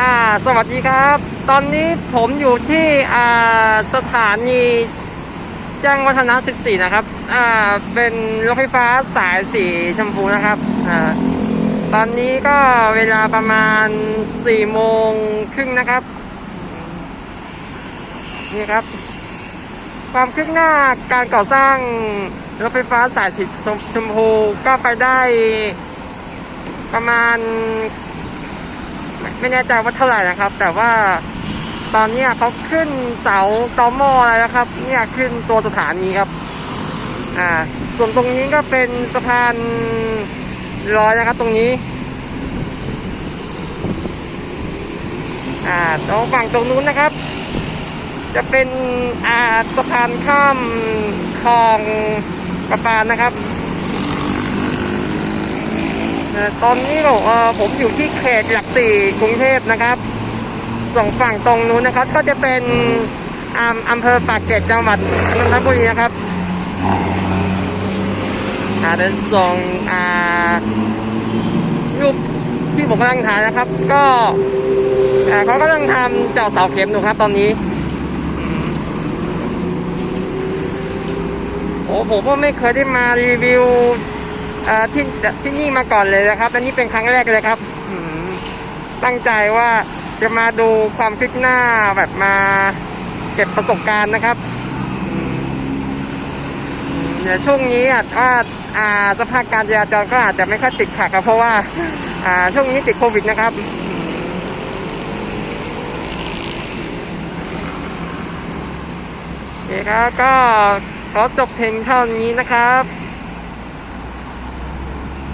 อ่า สวัสดีครับ ตอนนี้ผมอยู่ที่อ่าสถานีแจ้งวัฒนะ 14 นะครับ อ่า เป็นรถไฟฟ้าสายสีชมพูนะครับ อ่า ตอนนี้ก็เวลาประมาณ 4 โมงครึ่งนะครับ นี่ครับ ความคืบหน้าการก่อสร้างรถไฟฟ้าสายสีชมพูก็ไปได้ประมาณ ไม่แน่ใจว่าเท่าไหร่นะครับ แต่ว่าตอนนี้เขาขึ้นเสาตอมออะไรนะครับ เนี่ยขึ้นตัวสถานีครับ อ่า ส่วนตรงนี้ก็เป็นสะพานลอยนะครับ ตรงนี้ อ่าตรงฝั่งตรงนู้นนะครับ จะเป็นอ่าสะพานข้ามคลองประปานะครับ ตอนนี้ผมเอ่อผมอยู่ที่เขตหลักสี่กรุงเทพนะครับสองฝั่งตรงนู้นนะครับ ก็จะเป็นอำเภอปากเกร็ดจังหวัดนนทบุรีนะครับอาเดินส่งอ่ารูปที่ผมกำลังถ่ายนะครับ ก็เขากำลังทำเจาะเสาเข็มอยู่ครับ ตอนนี้โอ้ผมก็ไม่เคยได้มารีวิว ที่ที่นี่มาก่อนเลยนะครับ อันนี้เป็นครั้งแรกเลยครับตั้งใจว่าจะมาดูความคืบหน้าแบบมาเก็บประสบการณ์นะครับเดี๋ยวช่วงนี้อาจว่าอ่าสภาพการจราจรก็อาจจะไม่ค่อยติดขัดครับเพราะว่าอ่าช่วงนี้ติดโควิดนะครับโอเคครับก็ขอจบเพลงเท่านี้นะครับ